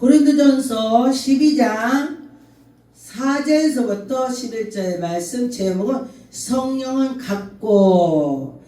고린도전서 12장 4절에서부터 11절 말씀 제목은 성령은 갖고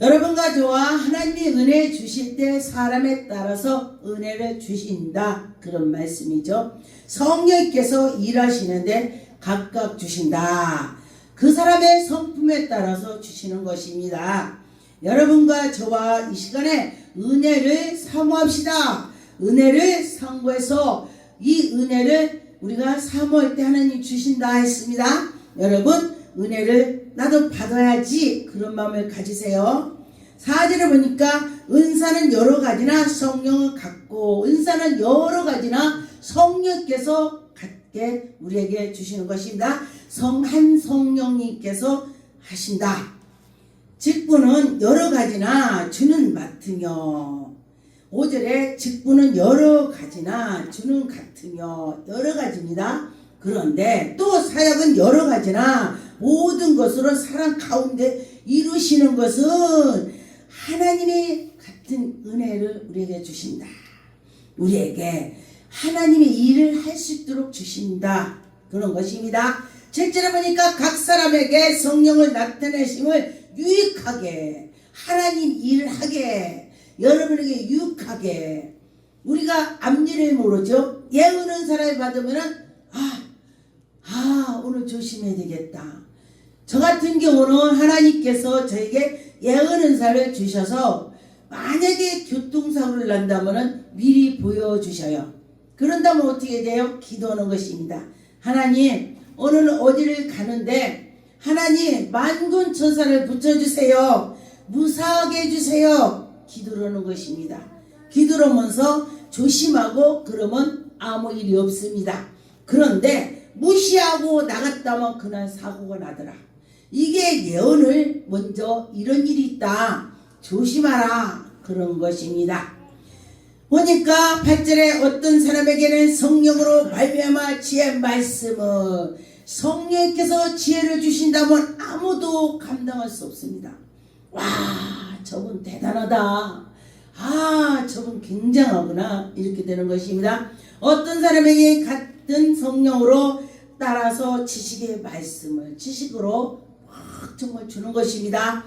여러분과 저와 하나님이 은혜 주실 때 사람에 따라서 은혜를 주신다 그런 말씀이죠. 성령께서 일하시는데 각각 주신다. 그 사람의 성품에 따라서 주시는 것입니다. 여러분과 저와 이 시간에 은혜를 사모합시다. 은혜를 상고해서 이 은혜를 우리가 사모할 때 하나님 주신다 했습니다. 여러분 은혜를 나도 받아야지 그런 마음을 가지세요. 사절에 보니까 은사는 여러 가지나 성령을 갖고 은사는 여러 가지나 성령께서 갖게 우리에게 주시는 것입니다. 성 한 성령님께서 하신다. 직분은 여러 가지나 주는 맡으며 5절에 직분은 여러 가지나 주는 같으며 여러 가지입니다. 그런데 또 사역은 여러 가지나 모든 것으로 사람 가운데 이루시는 것은 하나님의 같은 은혜를 우리에게 주신다. 우리에게 하나님의 일을 할 수 있도록 주신다. 그런 것입니다. 실제로 보니까 각 사람에게 성령을 나타내심을 유익하게 하나님 일을 하게 여러분에게 유익하게 우리가 앞일을 모르죠. 예언은 사람이 받으면은 아, 아 오늘 조심해야 되겠다. 저 같은 경우는 하나님께서 저에게 예언 은사를 주셔서 만약에 교통사고를 난다면은 미리 보여주셔요. 그런다면 어떻게 돼요? 기도하는 것입니다. 하나님 오늘 어디를 가는데 하나님 만군 천사를 붙여주세요. 무사하게 해주세요. 기도하는 것입니다. 기도하면서 조심하고 그러면 아무 일이 없습니다. 그런데 무시하고 나갔다면 그날 사고가 나더라. 이게 예언을 먼저 이런 일이 있다. 조심하라. 그런 것입니다. 보니까 8절에 어떤 사람에게는 성령으로 발명한 지혜 말씀은 성령께서 지혜를 주신다면 아무도 감당할 수 없습니다. 와, 저분 대단하다. 아, 저분 굉장하구나. 이렇게 되는 것입니다. 어떤 사람에게 같은 성령으로 따라서 지식의 말씀을 지식으로 확 정말 주는 것입니다.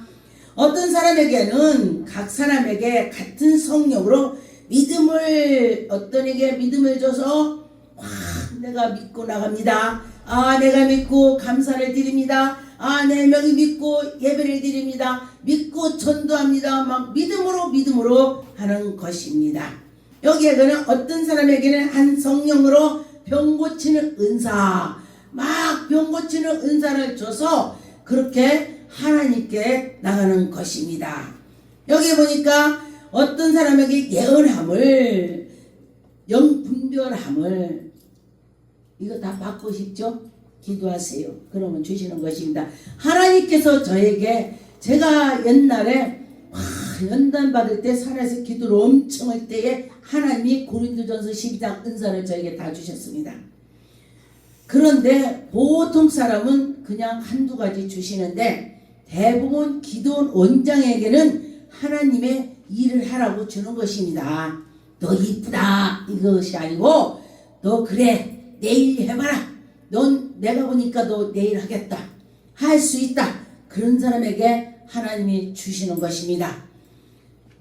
어떤 사람에게는 각 사람에게 같은 성령으로 믿음을 어떤 에게 믿음을 줘서 와 내가 믿고 나갑니다. 아 내가 믿고 감사를 드립니다. 아 내 명이 믿고 예배를 드립니다. 믿고 전도합니다. 막 믿음으로 믿음으로 하는 것입니다. 여기에는 어떤 사람에게는 한 성령으로 병 고치는 은사 막 병 고치는 은사를 줘서 그렇게 하나님께 나가는 것입니다. 여기 보니까 어떤 사람에게 예언함을 영분별함을 이거 다 받고 싶죠? 기도하세요. 그러면 주시는 것입니다. 하나님께서 저에게 제가 옛날에 와, 연단 받을 때 산에서 기도를 엄청 할 때에 하나님이 고린도전서 12장 은사를 저에게 다 주셨습니다. 그런데 보통 사람은 그냥 한두 가지 주시는데 대부분 기도원 원장에게는 하나님의 일을 하라고 주는 것입니다. 너 이쁘다 이것이 아니고 너 그래 내일 해봐라. 넌 내가 보니까 너 내일 하겠다. 할 수 있다. 그런 사람에게 하나님이 주시는 것입니다.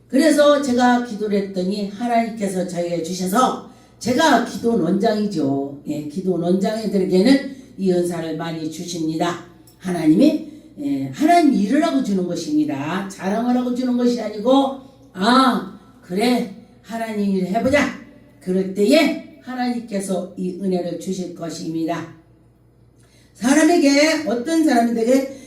그래서 제가 기도를 했더니 하나님께서 저에게 주셔서 제가 기도 원장이죠. 예, 기도 원장애들에게는 이 은사를 많이 주십니다. 하나님이 예, 하나님 일을 하고 주는 것입니다. 자랑을 하고 주는 것이 아니고 아 그래 하나님 일 해보자. 그럴 때에 하나님께서 이 은혜를 주실 것입니다. 사람에게 어떤 사람에게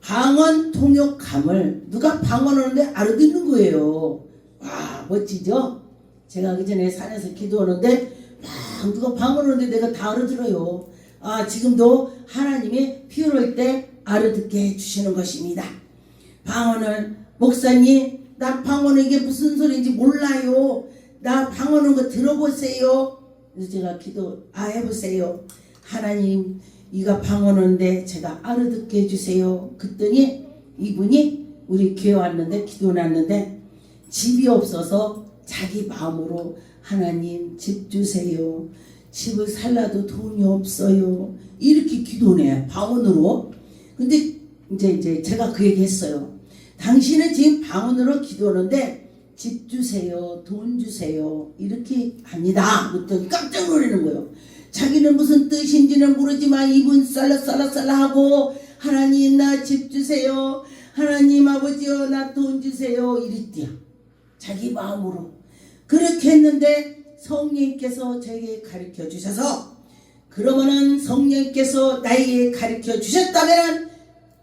방언 통역감을 누가 방언하는데 알아듣는 거예요. 와 멋지죠? 제가 그 전에 산에서 기도하는데 막 누가 방언하는데 내가 다 알아들어요. 아 지금도 하나님이 필요할 때 알아듣게 해주시는 것입니다. 방언을 목사님 나 방언은 이게 무슨 소리인지 몰라요. 나 방언한 거 들어보세요. 그래서 제가 기도 아 해보세요. 하나님 이가 방언하는데 제가 알아듣게 해주세요. 그랬더니 이분이 우리 교회 왔는데 기도 났는데 집이 없어서 자기 마음으로 하나님 집 주세요. 집을 살라도 돈이 없어요. 이렇게 기도네 방언으로. 근데 이제 이제 제가 그 얘기 했어요. 당신은 지금 방언으로 기도하는데 집 주세요, 돈 주세요 이렇게 합니다. 그랬더니 깜짝 놀라는 거예요. 자기는 무슨 뜻인지는 모르지만 입은 쌀라쌀라쌀라 하고 하나님 나 집 주세요. 하나님 아버지요 나 돈 주세요 이랬대요. 자기 마음으로 그렇게 했는데 성령께서 저에게 가르쳐 주셔서 그러면은 성령께서 나에게 가르쳐 주셨다면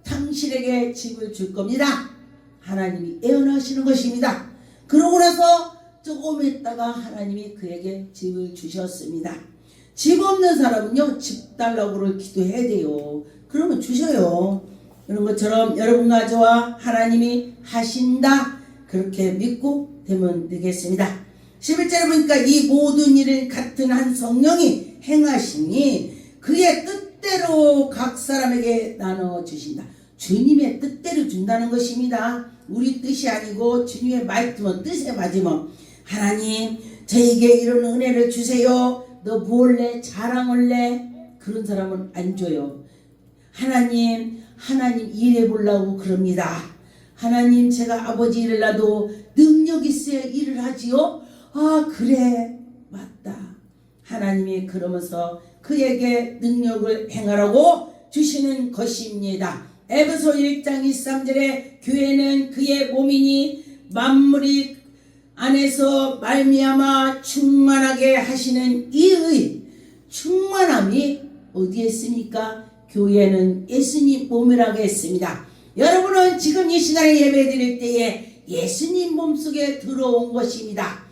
당신에게 집을 줄 겁니다. 하나님이 예언하시는 것입니다. 그러고 나서 조금 있다가 하나님이 그에게 집을 주셨습니다. 집 없는 사람은요, 집 달라고를 기도해야 돼요. 그러면 주셔요. 이런 것처럼 여러분과 저와 하나님이 하신다. 그렇게 믿고 되면 되겠습니다. 11절에 보니까 이 모든 일을 같은 한 성령이 행하시니 그의 뜻대로 각 사람에게 나눠 주신다. 주님의 뜻대로 준다는 것입니다. 우리 뜻이 아니고 주님의 말씀은 뜻에 맞으면 하나님 저에게 이런 은혜를 주세요. 너 뭘래? 자랑을래? 그런 사람은 안 줘요. 하나님 하나님 일해 보려고 그럽니다. 하나님 제가 아버지 일을 놔도 능력 있어야 일을 하지요. 아 그래 맞다. 하나님이 그러면서 그에게 능력을 행하라고 주시는 것입니다. 에베소 1장 23절에 교회는 그의 몸이니 만물이 안에서 말미암아 충만하게 하시는 이의 충만함이 어디에 있습니까? 교회는 예수님 몸이라고 했습니다. 여러분은 지금 이 시간에 예배 드릴 때에 예수님 몸속에 들어온 것입니다.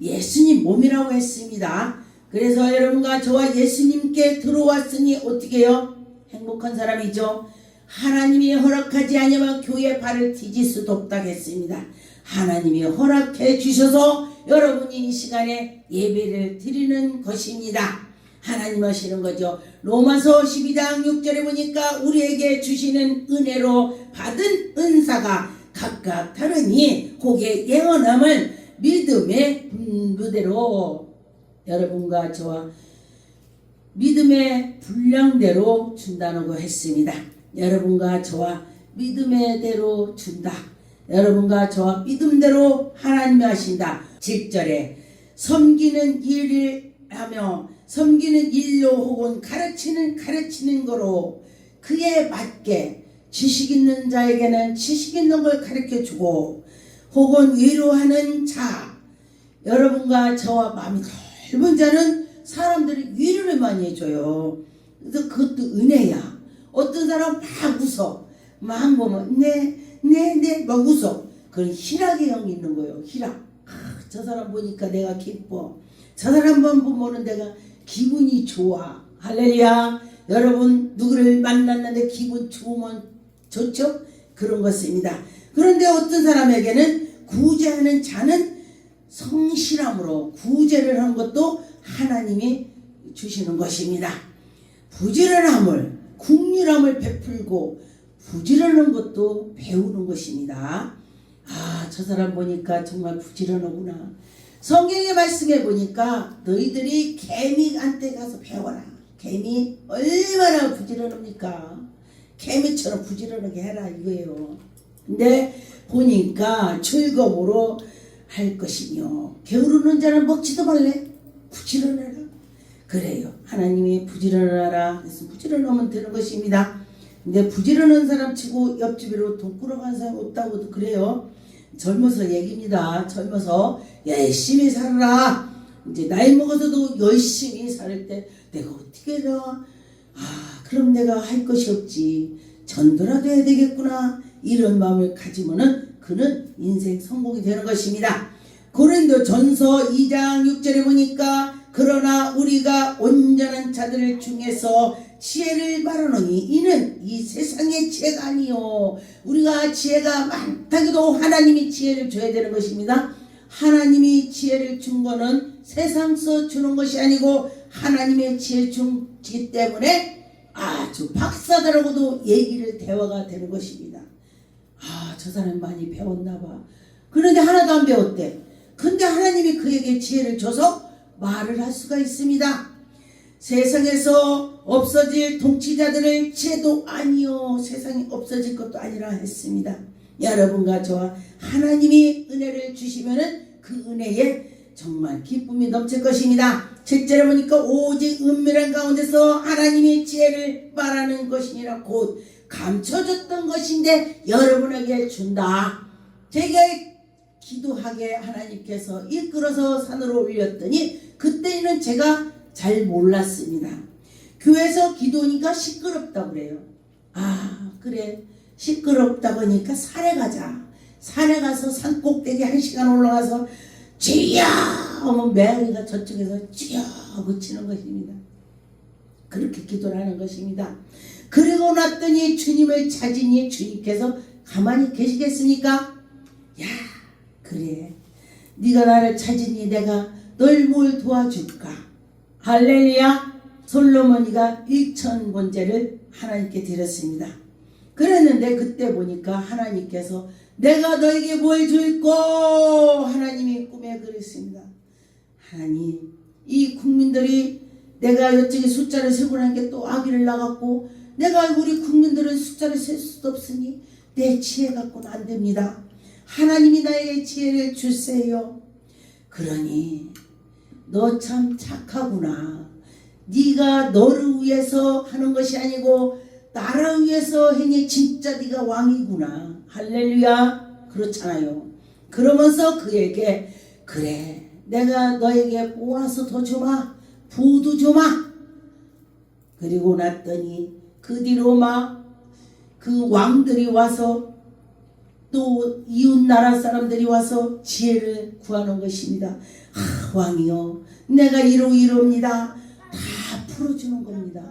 예수님 몸이라고 했습니다. 그래서 여러분과 저와 예수님께 들어왔으니 어떻게 해요? 행복한 사람이죠. 하나님이 허락하지 않으면 교회 발을 뒤질 수도 없다고 했습니다. 하나님이 허락해 주셔서 여러분이 이 시간에 예배를 드리는 것입니다. 하나님 하시는 거죠. 로마서 12장 6절에 보니까 우리에게 주시는 은혜로 받은 은사가 각각 다르니 그게 예언함을 믿음의 분부대로 여러분과 저와 믿음의 분량대로 준다고 했습니다. 여러분과 저와 믿음의 대로 준다. 여러분과 저와 믿음대로 하나님이 하신다. 7절에 섬기는 일을 하며 섬기는 일로 혹은 가르치는 가르치는 거로 그에 맞게 지식 있는 자에게는 지식 있는 걸 가르쳐 주고 혹은 위로하는 자 여러분과 저와 마음이 넓은 자는 사람들이 위로를 많이 해줘요. 그래서 그것도 은혜야. 어떤 사람 막 웃어. 막 보면 네, 네, 네, 막 웃어. 그건 희락의 영이 있는 거예요. 희락. 아, 저 사람 보니까 내가 기뻐. 저 사람만 보면 내가 기분이 좋아. 할렐루야. 여러분 누구를 만났는데 기분 좋으면 좋죠? 그런 것입니다. 그런데 어떤 사람에게는 구제하는 자는 성실함으로 구제를 하는 것도 하나님이 주시는 것입니다. 부지런함을 국률함을 베풀고 부지런한 것도 배우는 것입니다. 아, 저 사람 보니까 정말 부지런하구나. 성경의 말씀에 보니까 너희들이 개미한테 가서 배워라. 개미 얼마나 부지런합니까? 개미처럼 부지런하게 해라 이거예요. 근데 보니까 즐거움으로 할 것이며 게으르는 자는 먹지도 말래. 부지런해라. 그래요. 하나님이 부지런하라. 그래서 부지런하면 되는 것입니다. 근데 부지런한 사람 치고 옆집으로 돈 끌어간 사람 없다고도 그래요. 젊어서 얘기입니다. 젊어서 열심히 살아라. 이제 나이 먹어서도 열심히 살 때 내가 어떻게 해라. 아 그럼 내가 할 것이 없지. 전도라도 해야 되겠구나. 이런 마음을 가지면은 그는 인생 성공이 되는 것입니다. 고린도 전서 2장 6절에 보니까 그러나 우리가 온전한 자들 중에서 지혜를 말하노니 이는 이 세상의 지혜가 아니요 우리가 지혜가 많다기도 하나님이 지혜를 줘야 되는 것입니다. 하나님이 지혜를 준 거는 세상서 주는 것이 아니고 하나님의 지혜를 주기 때문에 아주 박사들하고도 얘기를 대화가 되는 것입니다. 아, 저 사람 많이 배웠나 봐. 그런데 하나도 안 배웠대. 근데 하나님이 그에게 지혜를 줘서 말을 할 수가 있습니다. 세상에서 없어질 통치자들을 지혜도 아니요 세상이 없어질 것도 아니라 했습니다. 여러분과 저와 하나님이 은혜를 주시면은 그 은혜에 정말 기쁨이 넘칠 것입니다. 실제로 보니까 오직 은밀한 가운데서 하나님의 지혜를 말하는 것이니라 곧 감춰졌던 것인데 여러분에게 준다. 제가 기도하게 하나님께서 이끌어서 산으로 올렸더니 그때는 제가 잘 몰랐습니다. 교회에서 기도하니까 시끄럽다고 그래요. 아 그래 시끄럽다 보니까 산에 가자. 산에 가서 산 꼭대기 한 시간 올라가서 주여 하면 메아리가 저쪽에서 하고 치는 것입니다. 그렇게 기도를 하는 것입니다. 그리고 났더니 주님을 찾으니 주님께서 가만히 계시겠습니까? 야 그래 네가 나를 찾으니 내가 널 뭘 도와줄까? 할렐루야 솔로몬이가 일천 번제를 하나님께 드렸습니다. 그랬는데 그때 보니까 하나님께서 내가 너에게 뭘 줄꼬 하나님이 꿈에 그랬습니다. 하나님 이 국민들이 내가 이쪽에 숫자를 세고 난게또 아기를 나갔고 내가 우리 국민들은 숫자를 셀 수도 없으니 내 지혜 갖고는 안 됩니다. 하나님이 나에게 지혜를 주세요. 그러니 너 참 착하구나. 네가 너를 위해서 하는 것이 아니고 나를 위해서 행해 진짜 네가 왕이구나. 할렐루야. 그렇잖아요. 그러면서 그에게 그래 내가 너에게 보너스 더 주마 부도 주마 그리고 났더니 그 뒤로 막 그 왕들이 와서 또 이웃 나라 사람들이 와서 지혜를 구하는 것입니다. 아, 왕이요. 내가 이로 이럽니다. 다 풀어주는 겁니다.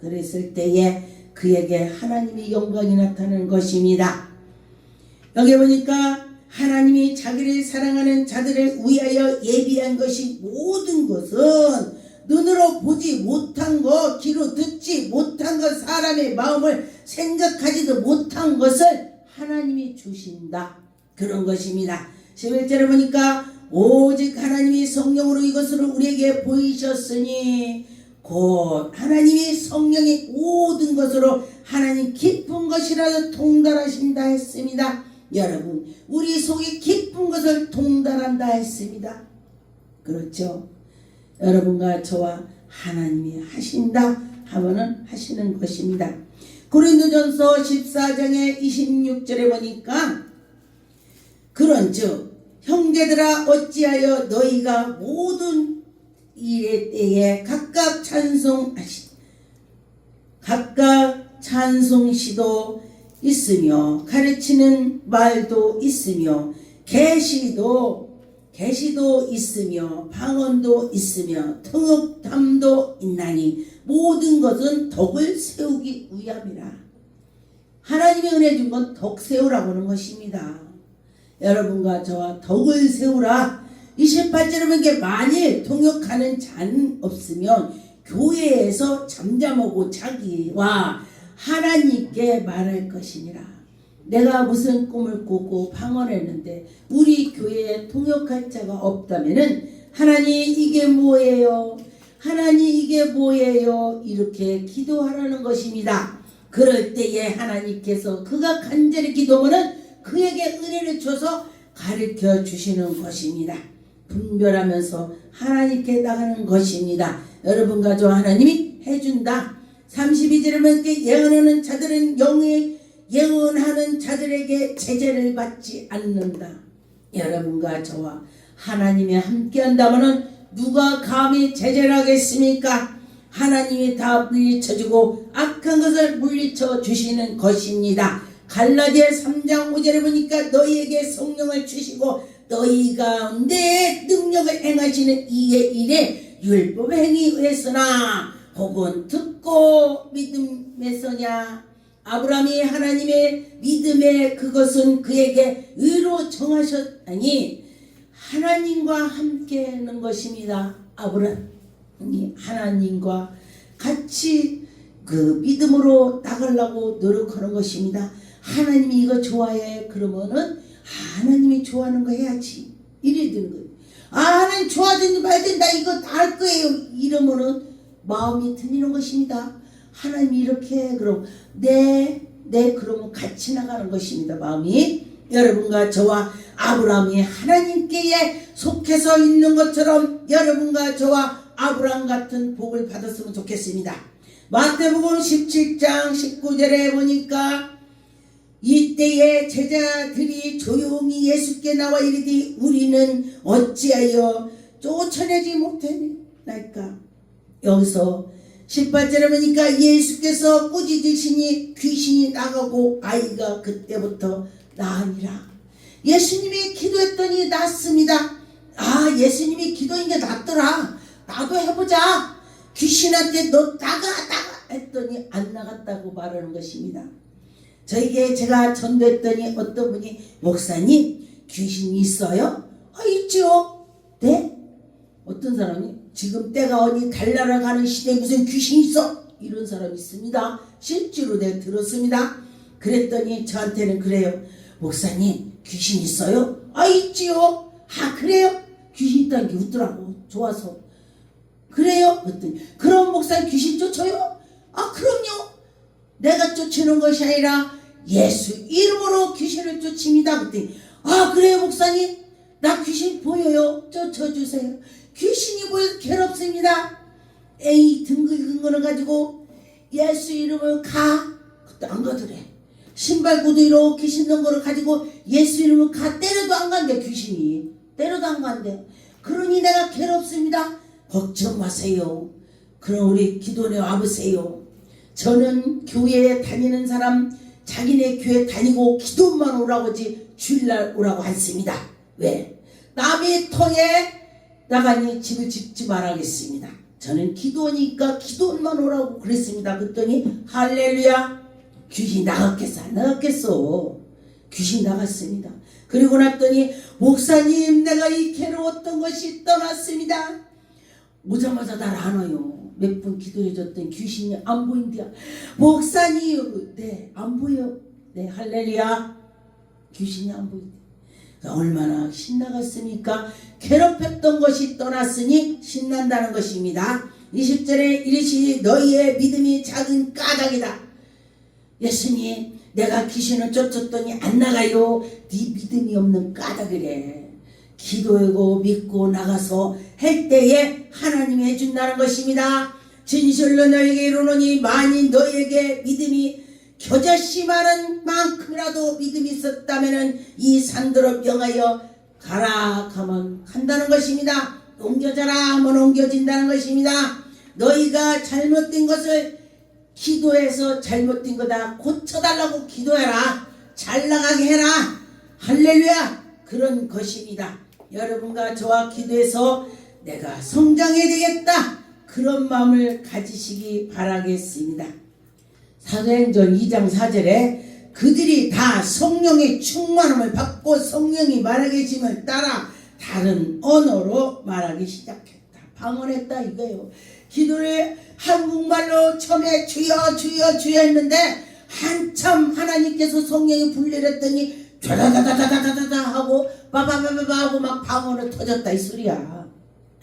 그랬을 때에 그에게 하나님의 영광이 나타나는 것입니다. 여기 보니까 하나님이 자기를 사랑하는 자들을 위하여 예비한 것이 모든 것은 눈으로 보지 못한 것, 귀로 듣지 못한 것, 사람의 마음을 생각하지도 못한 것을 하나님이 주신다. 그런 것입니다. 11절에 보니까 오직 하나님이 성령으로 이것을 우리에게 보이셨으니 곧 하나님이 성령의 모든 것으로 하나님 기쁜 것이라도 통달하신다 했습니다. 여러분, 우리 속에 기쁜 것을 통달한다 했습니다. 그렇죠? 여러분과 저와 하나님이 하신다 하면은 하시는 것입니다. 고린도전서 14장의 26절에 보니까 그런즉 형제들아 어찌하여 너희가 모든 일의 때에 각각 찬송하시 각각 찬송시도 있으며 가르치는 말도 있으며 계시도 계시도 있으며 방언도 있으며 통역담도 있나니 모든 것은 덕을 세우기 위함이라. 하나님의 은혜 준 건 덕 세우라고 하는 것입니다. 여러분과 저와 덕을 세우라. 28절에 보니까 만일 통역하는 자는 없으면 교회에서 잠잠하고 자기와 하나님께 말할 것이니라. 내가 무슨 꿈을 꾸고 방언했는데 우리 교회에 통역할 자가 없다면은 하나님 이게 뭐예요? 하나님 이게 뭐예요? 이렇게 기도하라는 것입니다. 그럴 때에 하나님께서 그가 간절히 기도하면 그에게 은혜를 줘서 가르쳐 주시는 것입니다. 분별하면서 하나님께 나가는 것입니다. 여러분과 저 하나님이 해준다. 32절에 보니까 예언하는 자들은 영의 예언하는 자들에게 제재를 받지 않는다. 여러분과 저와 하나님이 함께 한다면 누가 감히 제재를 하겠습니까? 하나님이 다 물리쳐주고 악한 것을 물리쳐 주시는 것입니다. 갈라디아 3장 5절에 보니까 너희에게 성령을 주시고 너희 가운데 능력을 행하시는 이의 일에 율법 행위 했으나 혹은 듣고 믿음에서냐 아브라함이 하나님의 믿음의 그것은 그에게 의로 정하셨다니 하나님과 함께 하는 것입니다. 아브라함이 하나님과 같이 그 믿음으로 나가려고 노력하는 것입니다. 하나님이 이거 좋아해 그러면은 하나님이 좋아하는 거 해야지. 이래 되는 거예요. 아, 하나님 좋아하든지 말든지 나 이거 다 할 거예요. 이러면은 마음이 틀리는 것입니다. 하나님이 이렇게 그럼 네, 네 그러면 같이 나가는 것입니다. 마음이 여러분과 저와 아브라함이 하나님께 속해서 있는 것처럼 여러분과 저와 아브라함 같은 복을 받았으면 좋겠습니다. 마태복음 17장 19절에 보니까 이때에 제자들이 조용히 예수께 나와 이르되 우리는 어찌하여 쫓아내지 못했나이까 여기서 18절에 보니까 예수께서 꾸짖으시니 귀신이 나가고 아이가 그때부터 나으니라 예수님이 기도했더니 낫습니다 아 예수님이 기도인 게 낫더라 나도 해보자 귀신한테 너 나가 나가 했더니 안 나갔다고 말하는 것입니다 저에게 제가 전도했더니 어떤 분이 목사님 귀신이 있어요? 아 있죠. 네? 어떤 사람이 지금 때가 어디 달나라 가는 시대에 무슨 귀신이 있어? 이런 사람이 있습니다. 실제로 내가 들었습니다. 그랬더니 저한테는 그래요. 목사님 귀신 있어요? 아 있지요. 아 그래요? 귀신 있다는 게 웃더라고. 좋아서. 그래요? 그랬더니 그럼 목사님 귀신 쫓아요? 아 그럼요. 내가 쫓는 것이 아니라 예수 이름으로 귀신을 쫓습니다. 그랬더니 아 그래요 목사님 나 귀신 보여요 쫓아주세요. 귀신이 보여 괴롭습니다. 에이 등글 근 거를 가지고 예수 이름을 가 그때 안 가더래. 신발 구두 이렇게 신는 거를 가지고 예수 이름을 가 때려도 안 간대 귀신이 때려도 안 간대. 그러니 내가 괴롭습니다. 걱정 마세요. 그럼 우리 기도해 와보세요. 저는 교회에 다니는 사람 자기네 교회 다니고 기도만 오라고 하지 주일날 오라고 않습니다. 왜? 남의 터에 나가니 집을 짓지 말아겠습니다. 저는 기도니까 기도만 오라고 그랬습니다. 그랬더니 할렐루야 귀신 나갔겠어 안 나갔겠어 귀신 나갔습니다. 그리고 났더니 목사님 내가 이 괴로웠던 것이 떠났습니다. 오자마자 날 안와요. 몇 분 기도해 줬더니 귀신이 안 보인대요. 목사님, 네, 안 보여. 네, 할렐루야. 귀신이 안 보인대. 얼마나 신나갔습니까? 괴롭혔던 것이 떠났으니 신난다는 것입니다. 20절에 이르시니 너희의 믿음이 작은 까닭이다. 예수님, 내가 귀신을 쫓았더니 안 나가요. 네 믿음이 없는 까닭이래. 기도하고 믿고 나가서 할 때에 하나님이 해준다는 것입니다. 진실로 너에게 이르노니 만일 너에게 믿음이 겨자씨 많은 만큼이라도 믿음이 있었다면 이 산들을 명하여 가라 하면 간다는 것입니다. 옮겨져라 하면 옮겨진다는 것입니다. 너희가 잘못된 것을 기도해서 잘못된 거다 고쳐달라고 기도해라. 잘 나가게 해라. 할렐루야. 그런 것입니다. 여러분과 저와 기도해서 내가 성장해야 되겠다. 그런 마음을 가지시기 바라겠습니다. 사도행전 2장 4절에 그들이 다 성령의 충만함을 받고 성령이 말하게 심을 따라 다른 언어로 말하기 시작했다. 방언했다 이거예요. 기도를 한국말로 처음에 주여 주여 주여 했는데 한참 하나님께서 성령이 불내렸더니 다다다다다다다 하고 빠바바바바 하고 막 방언을 터졌다 이 소리야.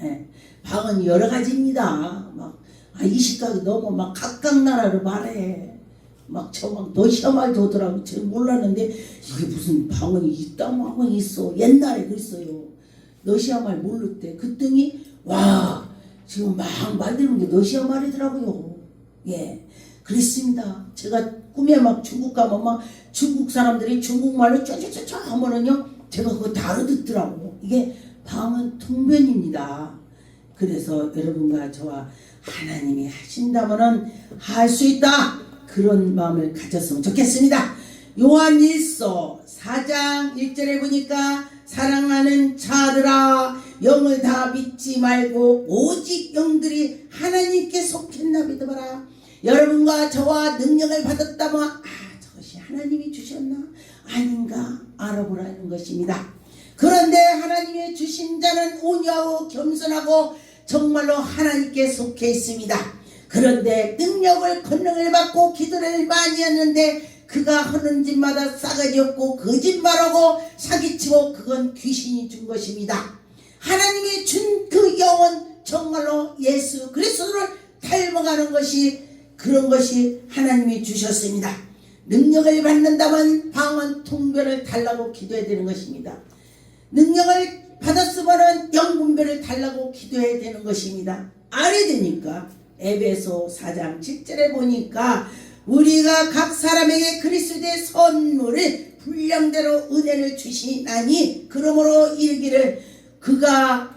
네. 방언이 여러 가지입니다. 막 아, 이시각이 너무 막 각각 나라를 말해. 막 저막 러시아말 도더라고 제가 몰랐는데 이게 무슨 방언이 있다 방언이 뭐 있어 옛날에 그랬어요 러시아말 모를 때 그랬더니 와 지금 막 만드는 게 러시아 말이더라고요. 예. 그랬습니다. 제가 꿈에 막 중국 가면 막 중국 사람들이 중국말로 쩌쩌쩌쩌 하면은요, 제가 그거 다 알아듣더라고. 이게 방언 통변입니다. 그래서 여러분과 저와 하나님이 하신다면은 할 수 있다. 그런 마음을 가졌으면 좋겠습니다. 요한 1서 4장 1절에 보니까 사랑하는 자들아 영을 다 믿지 말고 오직 영들이 하나님께 속했나 믿어봐라. 여러분과 저와 능력을 받았다면 아 저것이 하나님이 주셨나 아닌가 알아보라는 것입니다. 그런데 하나님의 주신 자는 온유하고 겸손하고 정말로 하나님께 속해 있습니다. 그런데 능력을 권능을 받고 기도를 많이 했는데 그가 하는 짓마다 싸가지 없고 거짓말하고 사기치고 그건 귀신이 준 것입니다. 하나님이 준 그 영혼 정말로 예수 그리스도를 닮아가는 것이 그런 것이 하나님이 주셨습니다. 능력을 받는다면 방언 통별을 달라고 기도해야 되는 것입니다. 능력을 받았으면 영분별을 달라고 기도해야 되는 것입니다. 알아야 되니까 에베소 4장 7절에 보니까 우리가 각 사람에게 그리스도의 선물을 분량대로 은혜를 주시나니 그러므로 이르기를 그가